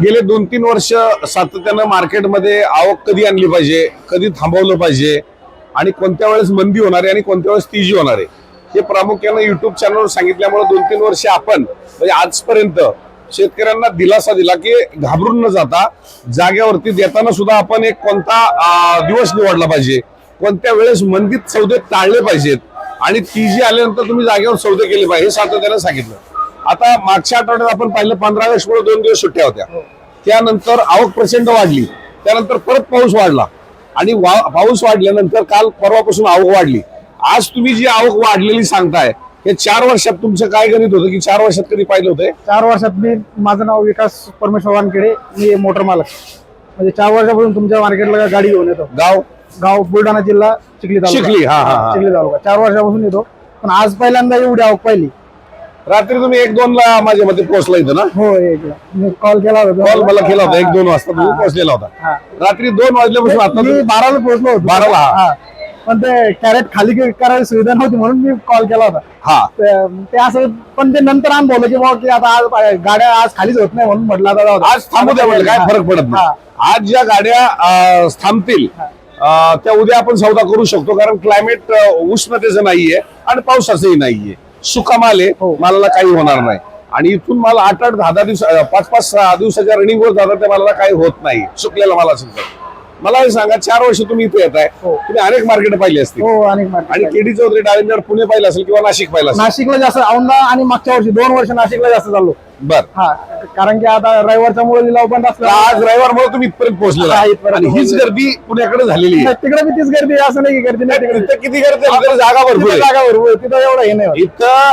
गेले दोन तीन वर्ष सातत्यानं मार्केटमध्ये आवक कधी आणली पाहिजे कधी थांबवलं पाहिजे आणि कोणत्या वेळेस मंदी होणार आहे आणि कोणत्या वेळेस तेजी होणार आहे हे प्रामुख्यानं युट्यूब चॅनलवर सांगितल्यामुळे दोन तीन वर्ष आपण म्हणजे आजपर्यंत शेतकऱ्यांना दिलासा दिला की घाबरून न जाता जाग्यावरती देताना सुद्धा आपण एक कोणता दिवस निवडला पाहिजे कोणत्या वेळेस मंदीत सौदे टाळले पाहिजेत आणि ती जी आल्यानंतर तुम्ही जागेवर सौदे केले पाहिजे हे सातत्यानं सांगितलं. आता मागच्या आठवड्यात आपण पाहिलं पंधरा ऑगस्ट मुळे दोन दिवस सुट्ट्या होत्या. त्यानंतर आवक प्रचंड वाढली. त्यानंतर परत पाऊस वाढला. आणि वा- पाऊस वाढल्यानंतर काल परवापासून आवक वाढली. आज तुम्ही जी आवक वाढलेली सांगताय हे चार वर्षात तुमचं काय गणित होतं की चार वर्षात कधी पाहिलं होतं चार वर्षात मी माझं नाव विकास परमेश्वर वानखेडे मी मोटर मालक. म्हणजे चार वर्षापासून तुमच्या मार्केटला गाडी घेऊन येतो? गाव? गाव बुलढाणा जिल्हा चिखली तालुका. चिखली, हा, हा, हा. चिखली तालुका. चार वर्षापासून येतो. पण आज पहिल्यांदा एवढी आवक पाहिली. रात्री तुम्ही एक दोन ला माझ्या मते पोहोचला इथं ना हो एक मी कॉल केला होता कॉल मला केला होता एक दोन वाजता तुम्ही पोहोचलेला होता हा. रात्री दोन वाजल्यापासून आता मी बाराला पोहोचलो होतो बाराला, हा. हा. पण ते कॅरेट खाली करायची सुविधा नव्हती म्हणून मी कॉल केला होता हा ते असं पण ते नंतर आम्ही बोललो की बाबा की आता आज गाड्या आज खालीच होत नाही म्हणून म्हटलं आता जाऊ दे. आज थांबू द्या म्हणजे काय. फरक पडत नाही. आज ज्या गाड्या अं, थांबतील अं, त्या उद्या आपण सौदा करू शकतो कारण क्लायमेट उष्णतेचं नाहीये आणि पावसाचंही नाहीये सुका माल आहे हो. मालाला काही होणार नाही. आणि इथून माल आठ आठ दहा दहा दिवस पाच पाच सहा दिवसाच्या रनिंग वर जातात त्या मालाला काही होत नाही सुकलेला माल असेल तर. मला हे सांगा चार वर्ष तुम्ही इथे येत आहे हो. तुम्ही अनेक मार्केट पाहिली असतील. हो आणि आणि केडी चौधरी डाळिंबर पुणे पाहिलं असेल किंवा नाशिक पाहिलं असेल? नाशिकला जास्त औंधा आणि मागच्या वर्षी दोन वर्ष नाशिकला जास्त चाललो. बर हा कारण की आता रविवारच्या मुळे लिलाव बंद असला आज रविवारमुळे तुम्ही इथपर्यंत पोहोचलेला आहे. इथपर्यंत आणि हीच पोहोचलेलो. गर्दी पुण्याकडे झालेली आहे तिकडे बी तीच गर्दी आहे, असं नाही की गर्दी नाही तिकडे किती गर्दी आहे? तिथं जागा भरपूर तिथं आहे. जागा भरपूर. तिथं एवढं हे नाही होत. इथं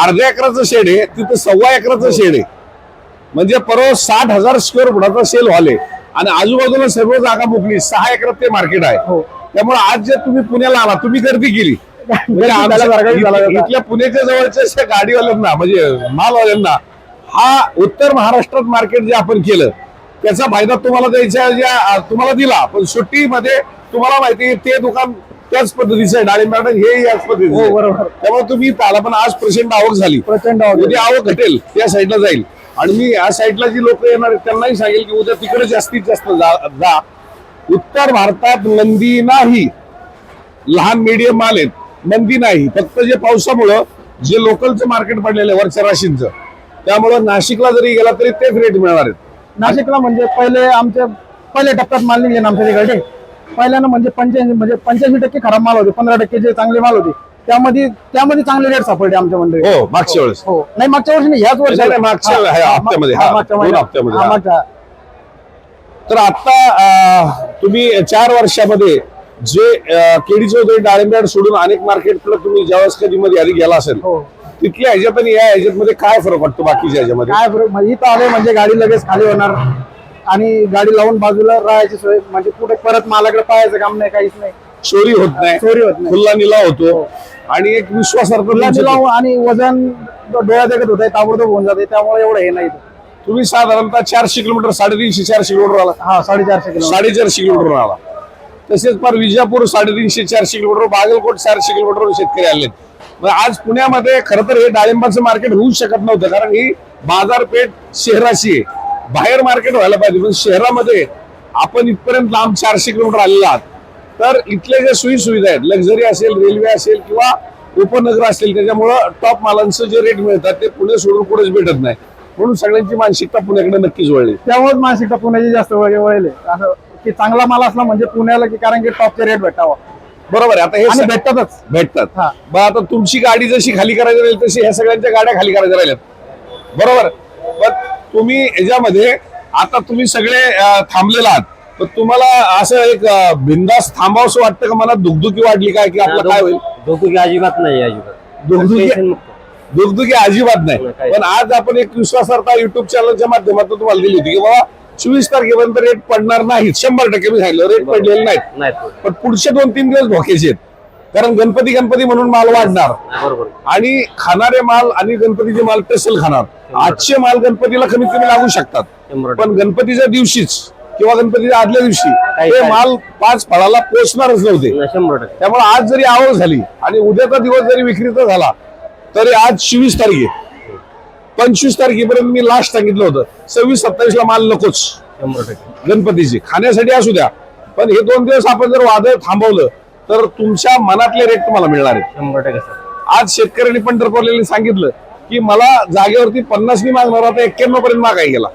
अर्ध्या एकराचं शेड आहे तिथं सव्वा एकराचं शेड आहे म्हणजे परवा साठ हजार स्क्वेअर फुटाचा सेल हॉल आहे आणि आजूबाजूला सर्व जागा मोकली सहा एकरात ते मार्केट आहे हो त्यामुळे आज जे तुम्ही पुण्याला आला तुम्ही गर्दी केली म्हणजे आमच्या- झालं इथ- होतं. इथल्या पुण्याच्या जवळच्या अशा गाडीवाल्यांना म्हणजे मालवाल्यांना हा उत्तर महाराष्ट्रात मार्केट जे आपण केलं त्याचा फायदा तुम्हाला द्यायचा ज्या तुम्हाला दिला. पण सुट्टीमध्ये तुम्हाला माहिती आहे ते दुकान त्याच पद्धतीचं आहे. डाळिंब गार्डन हे याच पद्धतीचं हो. बरोबर. त्यामुळे तुम्ही आला पण आज प्रचंड आवक झाली. प्रचंड आवक उद्या आवक घटेल त्या साईडला जाईल. आणि मी या साईडला जी लोक येणार आहेत त्यांनाही सांगेल की उद्या तिकडे जास्तीत जास्त जा जा. उत्तर भारतात मंदी नाही. लहान मीडियम माल आहेत. मंदी नाही. फक्त जे पावसामुळं जे लोकलचं मार्केट पडलेलं आहे वरच्या राशींचं. त्यामुळं नाशिकला जरी गेला तरी तेच रेट मिळणार आहेत. नाशिकला म्हणजे पहिले आमच्या पहिल्या टप्प्यात माल निघले आमच्या तिकडे. पहिल्यानं म्हणजे पंच्याऐंशी म्हणजे पंच्याऐंशी टक्के खराब माल होते पंधरा टक्के जे चांगले माल होते त्यामध्ये त्यामध्ये चांगले रेट सापडले आमच्या मंडळी. हो मागच्या वेळेस. हो नाही मागच्या वर्षी नाही ह्याच वर्षी. मागच्या हप्त्यामध्ये, मागच्या तर आता तुम्ही चार वर्षामध्ये जे केडी चौधरी डाळिंब्याड सोडून अनेक मार्केटकडे तुम्ही ज्यावेळेस कधी मध्ये आधी गेला असेल हो. तिथल्या ह्याच्यात आणि या ह्याच्यात मध्ये काय फरक वाटतो बाकीच्या ह्याच्यामध्ये? काय बरं म्हणजे इथं आले म्हणजे गाडी लगेच खाली होणार. आणि गाडी लावून बाजूला राहायची सोय म्हणजे कुठे परत मालाकडे पाहायचं काम नाही काहीच नाही. चोरी होत नाही. चोरी होत नाही. खुल्ला निलाव होतो. आणि एक विश्वासार्ह खुला तुमचं- निलाव आणि वजन डोळ्यात देखत होत ताबडतोब होऊन जाते त्यामुळे एवढं हे नाही इथं. तुम्ही साधारणतः चारशे किलोमीटर साडेतीनशे चारशे किलोमीटर आला. हा साडेचारशे किलो साडेचारशे किलोमीटर आला. तसेच फार विजापूर साडेतीनशे चारशे किलोमीटर बागलकोट चारशे किलोमीटर शेतकरी आले म्हणजे आज पुण्यामध्ये खरं तर हे डाळिंबाचं मार्केट होऊ शकत नव्हतं कारण ही बाजारपेठ शहराची आहे. बाहेर मार्केट व्हायला पाहिजे पण शहरामध्ये आपण इथपर्यंत लांब चारशे किलोमीटर आलेला आहात. तर इथल्या जे सोयी सुविधा आहेत लक्झरी असेल रेल्वे असेल किंवा उपनगर असेल त्याच्यामुळं टॉप मालांचं जे रेट मिळतात ते पुणे सोडून कुठेच भेटत नाही. म्हणून सगळ्यांची मानसिकता पुण्याकडे नक्कीच वळली. त्यामुळेच मानसिकता पुण्याची जास्त वळली असं की चांगला माल असला म्हणजे पुण्याला की कारण की टॉपचे रेट भेटावा. बरोबर आहे. आता हे आणि भेटतातच. भेटतात. हा. मग आता तुमची गाडी जशी खाली करायची राहील तशी ह्या सगळ्यांच्या गाड्या खाली करायच्या राहिल्यात. बरोबर? पण तुम्ही याच्यामध्ये आता तुम्ही सगळे अं, थांबलेला आहात. तर तुम्हाला असं एक अं, बिनधास्त थांबावंसं वाटतं का? मला दुखदुखी वाटली काय? की आपलं काय होईल? धोकी अजिबात नाही अजिबात. दुखदुखी मुक्त. दुखदुखी अजिबात नाही. नाही, काही पण आज आपण एक विश्वासार्हता युट्यूब चॅनलच्या माध्यमातून तुम्हाला दिली होती की बाबा चोवीस तारखेपर्यंत रेट पडणार नाहीत. शंभर टक्के मी सांगितलं रेट पडलेले नाहीत. नाही पण पुढचे दोन तीन दिवस धोक्याचे आहेत. कारण गणपती गणपती म्हणून माल वाढणार. बरोबर. आणि खाणारे माल आणि गणपतीचे माल टसेल खाणार. आजचे माल गणपतीला कमीत कमी लागू शकतात. शंभर पण गणपतीच्या दिवशीच किंवा गणपतीच्या आदल्या दिवशी काही- ते काही. माल पाच फळाला पोचणारच नव्हते. टक्के शंभर टक्के. त्यामुळे आज जरी आवक झाली आणि उद्याचा दिवस जरी विक्रीचा झाला तरी आज चोवीस तारीख आहे. पंचवीस तारखेपर्यंत मी लास्ट सांगितलं होतं. सव्वीस सत्तावीस ला माल नकोच. गणपतीची खाण्यासाठी असू द्या. पण हे दोन दिवस आपण जर वादळ थांबवलं तर तुमच्या मनातले रेट तुम्हाला मिळणार सर. आज शेतकऱ्यांनी पंढरपूरला सांगितलं की मला जागेवरती पन्नास मी मागणार आता एक्क्याण्णव पर्यंत मागाय गेला.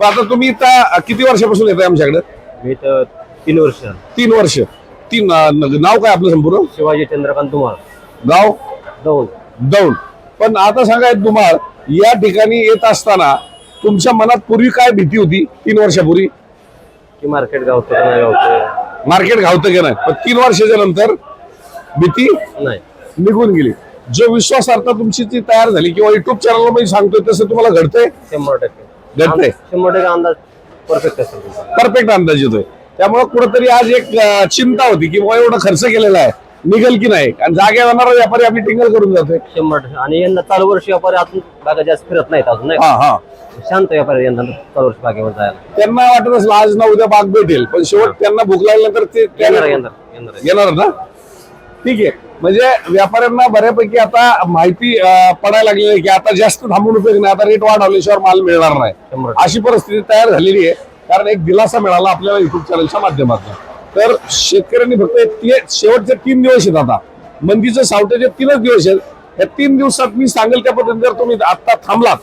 पण आता तुम्ही त्या किती वर्षापासून येताय आमच्याकडे? मी तर तीन वर्ष तीन वर्ष. तीन नाव काय आपलं संपूर्ण? शिवाजी चंद्रकांत तुम्हाला गाव? दोन दौंड. पण आता सांगाय तुम्हाला या ठिकाणी येत असताना तुमच्या मनात पूर्वी काय भीती होती तीन वर्षापूर्वी? की मार्केट गावतं का नाही गावतं? मार्केट घावतं की नाही? पण तीन वर्षाच्या नंतर भीती नाही. निघून गेली. जो विश्वासार्हता तुमची ती तयार झाली किंवा युट्यूब चॅनलमध्ये सांगतोय तसं तुम्हाला घडतंय? शंभर टक्के. घडतंय. शंभर टक्के अंदाज परफेक्ट असेल तुमचा. परफेक्ट अंदाज येतोय. त्यामुळे कुठेतरी आज एक अं, चिंता होती की बाबा एवढा खर्च केलेला आहे. निघल की नाही? आणि जागे जाणारा व्यापारी आपली टिंगल करून जातोय. शंभर टक्के. आणि यंदा चालू वर्ष व्यापारी अजून बागा जास्त फिरत नाहीत अजून नाही हा हा. शांत व्यापारी यंदा चालू वर्ष बागेवर जायला. त्यांना वाटत असलं आज ना उद्या बाग भेटेल पण शेवट त्यांना भूक लागल्यानंतर ते येणार येणार येणार येणार ना? ठीक आहे. म्हणजे व्यापाऱ्यांना बऱ्यापैकी आता माहिती अं, पडायला लागलेली आहे की आता जास्त थांबून उपयोग नाही. आता रेट वाढवल्याशिवाय माल मिळणार नाही. शंभर अशी परिस्थिती तयार झालेली आहे. कारण एक दिलासा मिळाला आपल्याला युट्यूब चॅनलच्या माध्यमातून. तर शेतकऱ्यांनी फक्त शेवटचे तीन दिवस आहेत आता. मंदीचं सावटेचे तीनच दिवस आहेत. या तीन दिवसात मी सांगेल त्या पद्धतीने जर तुम्ही आता थांबलात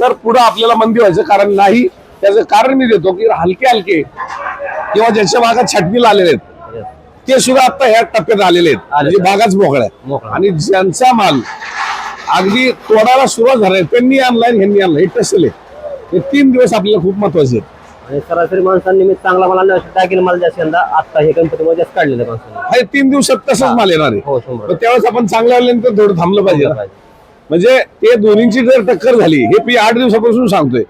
तर पुढे आपल्याला मंदी व्हायचं कारण नाही. त्याचं कारण मी देतो की हलके हलके किंवा ज्यांच्या भागात छटणीला आलेले आहेत. ते सुद्धा आता ह्या टप्प्यात आलेले आहेत. म्हणजे भागाच मोकळा आहे. मोकळा. आणि ज्यांचा माल अगदी तोडायला सुरुवात झालाय त्यांनी आणलाय आणि ह्यांनी आणलाय हे टसले हे तीन दिवस आपल्याला खूप महत्त्वाचे आहेत. आणि सरासरी माणसांनी मी चांगला मला टाकेल मला जास्त यंदा आता हे गणपतीमध्ये जास्त काढलेलं आहे माणसांनी. हे तीन दिवसात तसंच माल येणार आहे. हो शंभर पण त्यावेळेस आपण चांगलं आल्यानंतर थोडं थांबलं पाहिजे. म्हणजे ते दोन्हींची जर टक्कर झाली हे मी आठ दिवसापासून सांगतोय.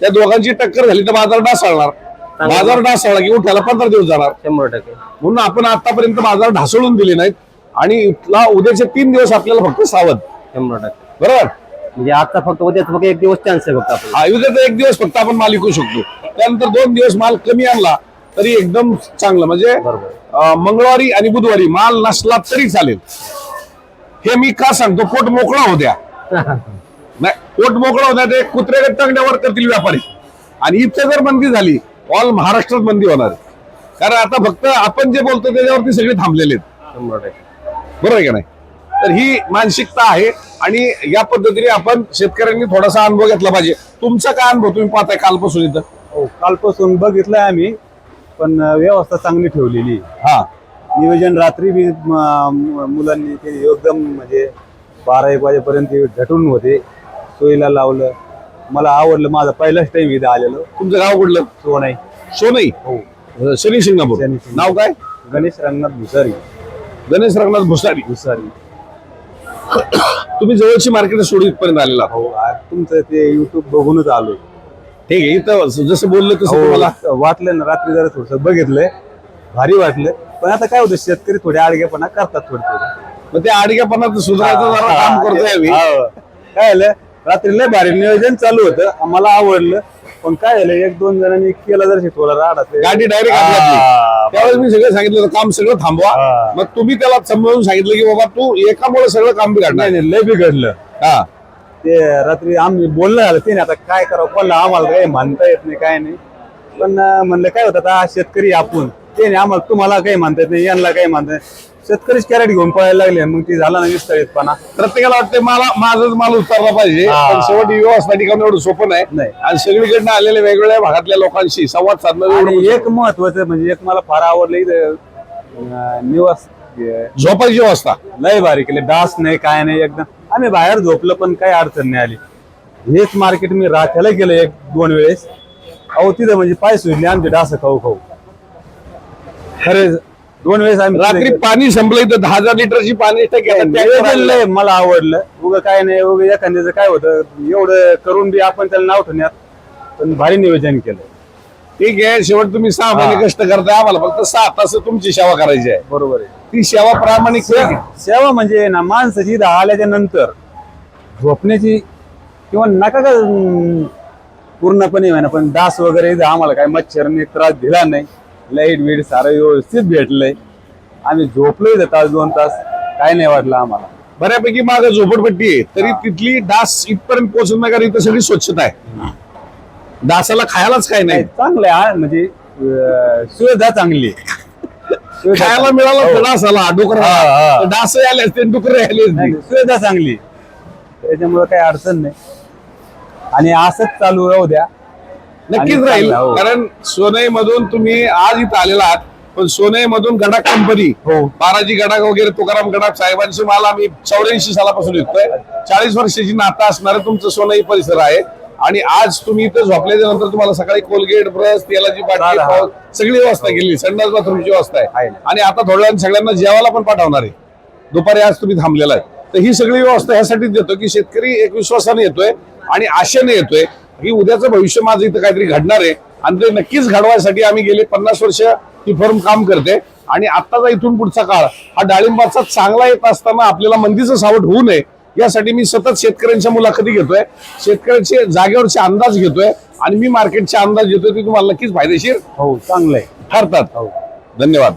त्या दोघांची टक्कर झाली तर बाजार ढासळणार. बाजार ढासळला की उठायला पंधरा दिवस जाणार. शंभर टक्के. म्हणून आपण आतापर्यंत बाजार ढासळून दिले नाहीत. आणि इथला उद्याचे तीन दिवस आपल्याला फक्त सावध. शंभर टक्के. बरोबर? म्हणजे आता फक्त उद्याच फक्त एक दिवस चान्स आहे फक्त आपल्याला हा उद्याचा एक दिवस फक्त आपण माल विकू शकतो. त्यानंतर दोन दिवस माल कमी आणला तरी एकदम चांगलं. म्हणजे बरोबर. अं, मंगळवारी आणि बुधवारी माल नसला तरी चालेल. हे मी का सांगतो पोट मोकळा होत्या नाही पोट मोकळा होत्या ते कुत्र्याकडे टंगण्यावर करतील व्यापारी. आणि इथे जर बंदी झाली ऑल महाराष्ट्रात बंदी होणार आहे. कारण आता फक्त आपण जे बोलतो त्याच्यावरती सगळे थांबलेले आहेत. शंभर टक्के. बरोबर आहे का नाही? तर ही मानसिकता आहे आणि या पद्धतीने आपण शेतकऱ्यांनी थोडासा अनुभव घेतला पाहिजे. तुमचा काय अनुभव? तुम्ही पाहताय कालपासून इथं. हो कालपासून बघितलंय आम्ही पण व्यवस्था चांगली ठेवलेली. हा. नियोजन रात्री बी म- मुलांनी ते एकदम म्हणजे बारा एक वाजेपर्यंत ते झटून होते. सोयीला लावलं. मला आवडलं माझा पहिलाच टाइम इथं आलेलो. तुमचं गाव कुठलं? सोनाई. सोनई? हो. अं, शनी शिंगणापूर. शनी शिंगणापूर. नाव काय? गणेश रंगनाथ भुसारी. गणेश रंगनाथ भुसारी. भुसारी. तुम्ही जवळची मार्केट सोडून इथपर्यंत आलेला आहात. हो आज तुमचं ते युट्यूब बघूनच आलोय. ठीक आहे इथं जसं बोललं तसं तुम्हाला. हो, वाटलं ना रात्री जरा थोडस बघितलंय. भारी वाटलं. पण आता काय होतं शेतकरी थोडे आडगेपणा करतात थोडे थोडे. मग त्या आडग्यापणात सुधारायचं जरा काम करतोय आम्ही. हा. काय झालं रात्री लय भारी नियोजन चालू होतं. आम्हाला आवडलं. पण काय झालं एक दोन जणांनी केलं जर थोडा राडा ते- गाडी डायरेक्ट. त्यावेळेस मी सगळं सांगितलं होतं, काम सगळं थांबवा. मग तुम्ही त्याला समजावून सांगितलं की बाबा तू एकामुळे सगळं काम बिघडणार नाही लय बिघडलं. हा. ते रात्री आम्ही बोलणं झालं ते आता काय करावं? कोणाला आम्हाला काही म्हणता येत नाही काय नाही. पण अं, म्हणलं काय होतं आता शेतकरी आपण. ते नाही आम्हाला तुम्हाला काही म्हणता येत नाही यांना काही नाही. शेतकरीच कॅरेट घेऊन पळायला लागले मग ती झाला ना विस्तारितपणा प्रत्येकाला वाटते मला माझाच माल उतरला पाहिजे हा. पण शेवटी व्यवस्था ठिकाण एवढं सोपं नाही नाही. आणि सगळीकडनं आलेल्या वेगवेगळ्या भागातल्या लोकांशी संवाद साधणं एवढं आणि मुश्किल. एक महत्वाचं म्हणजे एक मला फार आवडलं इथं अं, निवास अं, झोपायची व्यवस्था लय भारी केले डास नाही काय नाही एकदम आम्ही बाहेर झोपलं पण काही अडचण नाही आली हेच मार्केट मी राख्याला गेलो एक दोन वेळेस अहो तिथं म्हणजे पाय सुजले आमचे डास खाऊ खाऊ खरे दोन वेळेस आम्ही रात्री. पाणी संपलं इथं दहा हजार लिटरची पाणी मला आवडलं. उगं काय नाही उगं एखाद्याचं काय होतं एवढं करून बी आपण त्याला नाव ठेवण्यात पण भारी नियोजन केलं. ठीक आहे शेवट तुम्ही सहा महिने कष्ट करताय आम्हाला फक्त सहा तास तुमची सेवा करायची आहे. बरोबर आहे. ती सेवा प्रामाणिक सेवा म्हणजे ना माणसाची इथं आल्याच्यानंतर झोपण्याची किंवा नका का अं, पूर्णपणे म्हणा पण डास वगैरे इथं आम्हाला काय मच्छरने त्रास दिला नाही. लाइट बीट सारं व्यवस्थित भेटलंय. आम्ही झोपलो इथं तास दोन तास. काय नाही वाटलं आम्हाला. बऱ्यापैकी माग झोपडपट्टी आहे. तरी तिथली डास इथपर्यंत पोहोचत नाही कारण इथं सगळी स्वच्छता आहे. डासाला खायलाच काय नाही. चांगलं आहे हा, म्हणजे अं, सुविधा चांगली आहे. सुविधा खायला चांगली. मिळाला हो. तर डासाला डुकर हा, हा. डास आले असते डुकर आले नाही, सुविधा चांगली त्याच्यामुळे काही अडचण नाही. आणि असंच चालू राहू द्या. नक्कीच राहील हो. कारण सोनई मधून तुम्ही आज इथं आलेला आहात पण सोनई मधून गडाक कंपनी हो. बाराजी गडाक वगैरे तुकाराम गडाक साहेबांचे माल आम्ही चौऱ्याऐंशी सालापासून विकतोय चाळीस वर्षाची नातं असणारं तुमचं सोनई परिसर आहे आणि आज तुम्ही इथं झोपल्याच्या नंतर तुम्हाला सकाळी कोलगेट ब्रश तेलाची बाटली हा. सगळी व्यवस्था केली संडास बाथरूमची व्यवस्था आहे. आणि आता थोड्या सगळ्यांना जेवायला पण पाठवणार आहे दुपारी आज तुम्ही थांबलेला आहे तर ही सगळी व्यवस्था ह्यासाठीच देतो की शेतकरी एक विश्वासाने येतोय आणि आशेने येतोय की उद्याचं भविष्य माझं इथं काहीतरी घडणार आहे. आणि ते नक्कीच घडवायसाठी आम्ही गेले पन्नास वर्ष ही फर्म काम करते. आणि आत्ताचा इथून पुढचा काळ हा डाळिंबाचा चांगला येत असताना आपल्याला मंदीचं सावट होऊ नये यासाठी मी सतत शेतकऱ्यांच्या मुलाखती घेतोय. शेतकऱ्यांचे जागेवरचे अंदाज घेतोय. आणि मी मार्केटचे अंदाज घेतोय ते तुम्हाला नक्कीच फायदेशीर हो चांगलं आहे. ठरतात. हो. धन्यवाद.